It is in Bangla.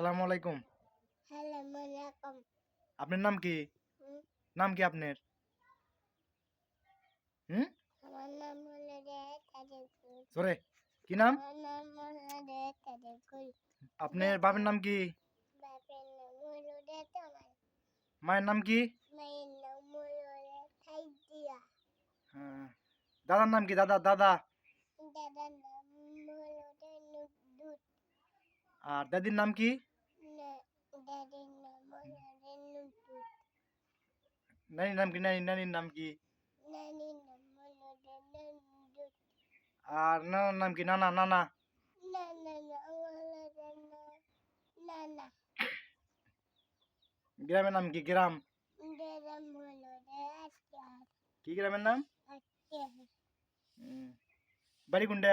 আসসালামু আলাইকুম। আপনার নাম কি? নাম কি আপনার? হুম? সরে কি নাম? আপনার বাপের নাম কি? মায়ের নাম কি? হ্যাঁ। দাদার নাম কি? দাদা দাদা। আর দাদির নাম কি দাদির নাম হলো রে নুদুত নানির নাম কি নানি নানির নাম কি আর নানার নাম কি নানা নানা গ্রামের নাম কি গ্রাম কি গ্রামের নাম। বাড়ি কোনটা